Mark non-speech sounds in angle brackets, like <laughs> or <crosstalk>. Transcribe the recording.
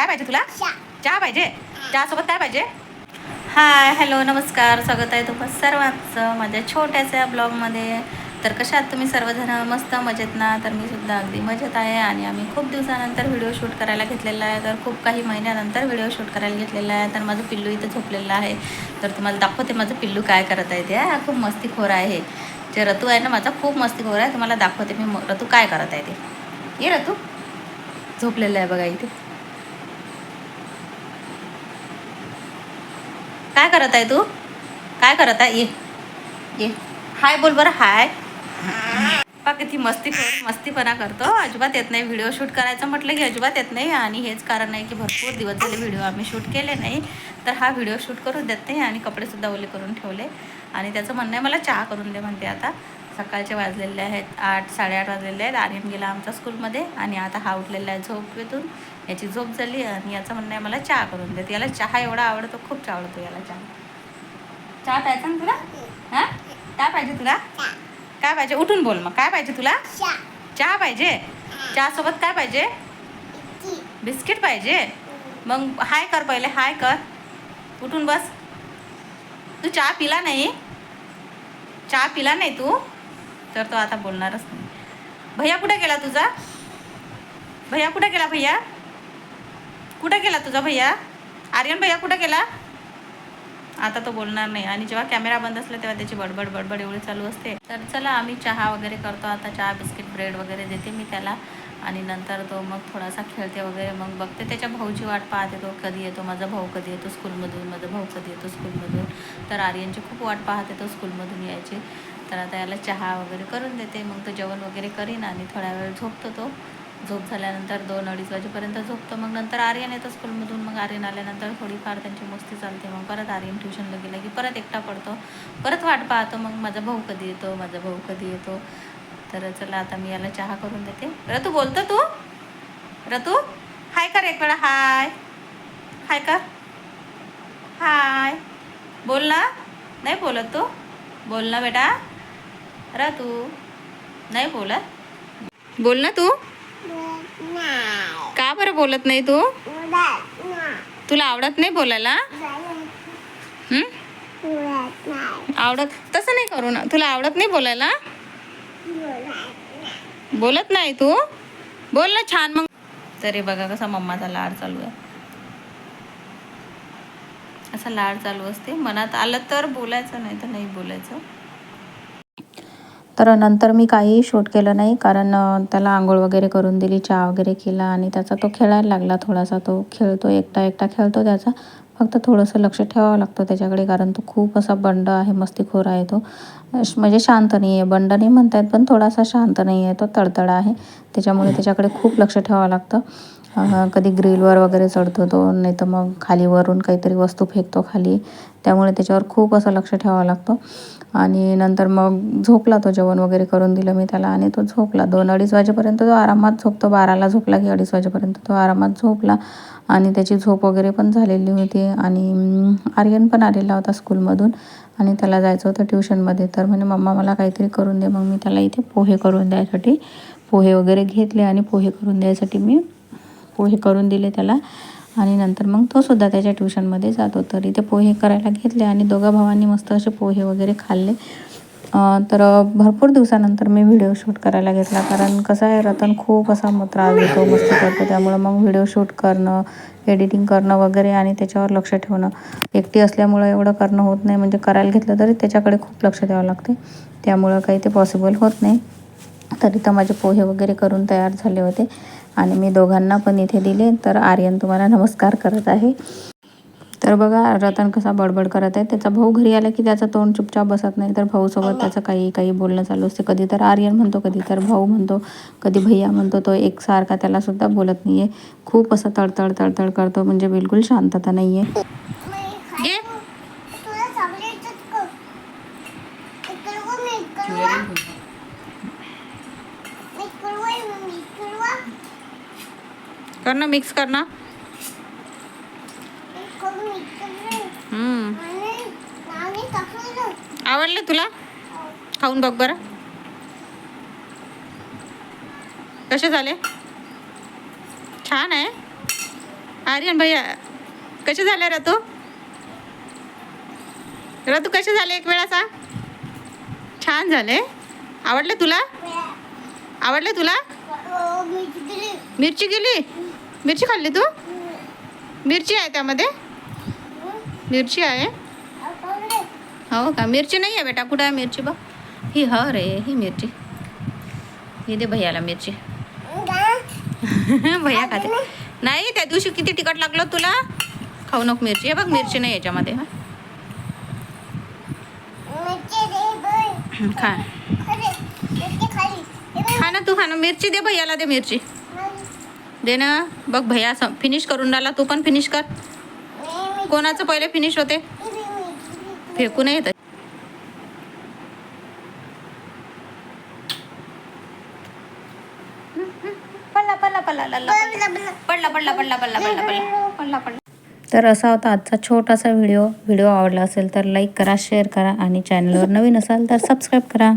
काय पाहिजे तुला? चहा. पाहिजे? चहासोबत काय पाहिजे? हाय हॅलो नमस्कार. स्वागत आहे तुम्हा सर्वांचं माझ्या छोट्याशा ब्लॉगमध्ये. तर कशा आहात तुम्ही सर्वजण मस्त मजेत ना? तर मी सुद्धा अगदी मजेत आहे आणि आम्ही खूप दिवसानंतर व्हिडिओ शूट करायला घेतलेला आहे. तर खूप काही महिन्यानंतर व्हिडिओ शूट करायला घेतलेला आहे. तर माझं पिल्लू इथं झोपलेलं आहे. तर तुम्हाला दाखवते माझं पिल्लू काय करत आहे ते. हा खूप मस्तीखोर आहे. जे रतू आहे ना माझा खूप मस्तीखोर आहे. तुम्हाला दाखवते म- रतू काय करत आहे ते. ये रतू. झोपलेलं आहे बघा इथे. काय करत आहे तू? काय करत आहे? ये. ये. हाय बोल बरं. हाय पा किती मस्ती कर मस्तीपणा करतो. अजिबात येत नाही. व्हिडिओ शूट करायचं म्हटलं की अजिबात येत नाही. आणि हेच कारण आहे की भरपूर दिवस झाले व्हिडिओ आम्ही शूट केले नाही. तर हा व्हिडिओ शूट करून देत नाही आणि कपडेसुद्धा ओले करून ठेवले. आणि त्याचं म्हणणं आहे मला चहा करून दे म्हणते आता. सकाळचे वाजलेले आहेत आठ साडेआठ वाजलेले आहेत. आर्यन गेला आमच्या स्कूलमध्ये आणि आता हा उठलेला आहे झोपेतून. याची झोप झाली आणि याचं म्हणणं आहे मला चहा करून देत. याला चहा एवढा आवडतो खूप चहा आवडतो याला चहा. चहा प्यायचा ना तुला? हां? काय पाहिजे तुला? काय पाहिजे? उठून बोल मग. काय पाहिजे तुला? चहा. पाहिजे? चहासोबत काय पाहिजे? बिस्किट पाहिजे? मग हाय कर पहिले हाय कर. उठून बस. तू चहा पिला नाही? चहा पिला नाही तू? तर तो आता बोलणारच नाही. भैया कुठे गेला तुझा? भैया कुठे गेला भैया? कुठे गेला तुझा भैया? आर्यन भैया कुठे गेला? आता तो बोलणार नाही. आणि जेव्हा कॅमेरा बंद असला तेव्हा त्याची बडबड बडबड एवढी चालू असते. तर चला आम्ही चहा वगैरे करतो. आता चहा बिस्किट ब्रेड वगैरे देते मी त्याला. आणि नंतर तो मग थोडासा खेळते वगैरे. मग बघते त्याच्या भाऊची वाट पाहते तो कधी येतो. माझा भाऊ कधी येतो स्कूलमधून. माझा भाऊ कधी येतो स्कूलमधून. तर आर्यनची खूप वाट पाहते तो स्कूलमधून यायची. तर आता याला चहा वगैरे करून देते. मग तो जेवण वगैरे करीन आणि थोड्या वेळ झोपतो तो. झोप झाल्यानंतर दोन अडीच वाजेपर्यंत झोपतो. मग नंतर आर्यन येतो स्कूलमधून. मग आर्यन आल्यानंतर थोडीफार त्यांची मस्ती चालते. मग परत आर्यन ट्युशनला गेला की परत एकटा पडतो. परत वाट पाहतो. मग माझा भाऊ कधी येतो? माझा भाऊ कधी येतो? तर चला आता मी याला चहा करून देते. रतू बोलतो तू. रतू हाय कर एक वेळा. हाय. हाय कर. हाय. बोल ना. नाही बोलत तू. बोल ना बेटा. रा तू नाही बोलत? बोल ना तू. का बरं बोलत नाही तू? तुला आवडत नाही बोलायला? आवडत तसं नाही करू ना. तुला आवडत नाही बोलायला? बोलत नाही तू? बोल ना छान मग. तरी बघा कसा मम्माचा लाड चालू आहे. असा लाड चालू असते. मनात आलं तर बोलायचं नाही तर नाही बोलायचं. तर नंतर मी काहीही शूट केलं नाही कारण त्याला आंघोळ वगैरे करून दिली चहा वगैरे केला आणि त्याचा तो खेळायला लागला थोडासा. तो खेळतो एकटा एकटा खेळतो त्याचा. फक्त थोडंसं लक्ष ठेवावं लागतं त्याच्याकडे कारण तो खूप असा बंड आहे मस्तीखोर आहे तो. म्हणजे शांत नाही आहे. बंड नाही म्हणतायत पण थोडासा शांत नाही आहे. तो तडतडा आहे. त्याच्यामुळे त्याच्याकडे खूप लक्ष ठेवावं लागतं. कधी ग्रिलवर वगैरे चढतो तो नाही तर मग खाली वरून काहीतरी वस्तू फेकतो खाली. त्यामुळे त्याच्यावर खूप असं लक्ष ठेवावं लागतं. आणि नंतर मग झोपला तो जेवण वगैरे करून दिलं मी त्याला आणि तो झोपला. दोन अडीच वाजेपर्यंत तो आरामात झोपतो. बाराला झोपला की अडीच वाजेपर्यंत तो आरामात झोपला. आणि त्याची झोप वगैरे पण झालेली होती. आणि आर्यन पण आलेला होता स्कूलमधून. आणि त्याला जायचं होतं ट्युशनमध्ये. तर म्हणे मम्मा मला काहीतरी करून दे. मग मी त्याला इथे पोहे करून द्यायसाठी पोहे वगैरे घेतले. आणि पोहे करून द्यायसाठी मी पोहे करून दिले त्याला. आणि नंतर मग तो सुद्धा त्याच्या ट्युशनमध्ये जातो तर इथे पोहे करायला घेतले आणि दोघा भावांनी मस्त असे पोहे वगैरे खाल्ले. तर भरपूर दिवसानंतर मी व्हिडिओ शूट करायला घेतला. कारण कसं आहे रतन खूप असा मग त्रास देतो मस्ती करतो. त्यामुळं मग व्हिडिओ शूट करणं एडिटिंग करणं वगैरे आणि त्याच्यावर लक्ष ठेवणं. एकटी असल्यामुळं एवढं करणं होत नाही. म्हणजे करायला घेतलं तरी त्याच्याकडे खूप लक्ष द्यावं लागते. त्यामुळं काही ते पॉसिबल होत नाही. तरी तर माझे पोहे वगैरे करून तयार झाले होते. आणि मी दोघांना पण इथे दिले. तर आर्यन तुम्हाला नमस्कार करत आहे. तर बघा रतन कसा बडबड करत आहे. त्याचा भाऊ घरी आला की त्याचं तोंड चुपचाप बसत नाही. तर भाऊसोबत त्याचं काही काही बोलणं चालू असते. कधी तर आर्यन म्हणतो कधी तर भाऊ म्हणतो कधी भैया म्हणतो. तो एकसारखा त्याला सुद्धा बोलत नाही आहे खूप असं तडतड तडतड करतो. म्हणजे बिलकुल शांतता नाही आहे तुला चॉकलेटच कर इकडं मी इकडं मी इकडं मी इकडं करना मिक्स करना. आवडलं तुला? खाऊन बघ बरं. कसे झाले? छान आहे. आर्यन भैया कसे झाले रतू? रतू कसे झाले एक वेळा सांग छान झाले. आवडले तुला? आवडले तुला? मिरची गेली? मिरची खाल्ली तू? मिरची आहे त्यामध्ये? मिरची आहे? हो का? मिरची नाही आहे बेटा. कुठं आहे मिरची बघ. ही ह रे, ही मिरची. ही दे भैयाला मिरची. <laughs> भैया खाते. नाही, त्या दिवशी किती तिखट लागलं तुला? खाऊ नको मिरची. हे बघ, मिरची नाही याच्यामध्ये. खा. खा ना तू, खा ना. मिरची दे भैयाला, दे मिरची. दे ना. बघ भैया फिनिश करून राहिला तू पण फिनिश कर. कोणाचं पहिले फिनिश होते? फेकू नये येत. तर असा होता आजचा छोटासा व्हिडिओ व्हिडिओ आवडला असेल तर लाईक करा शेअर करा आणि चॅनलवर नवीन असाल तर सबस्क्राईब करा.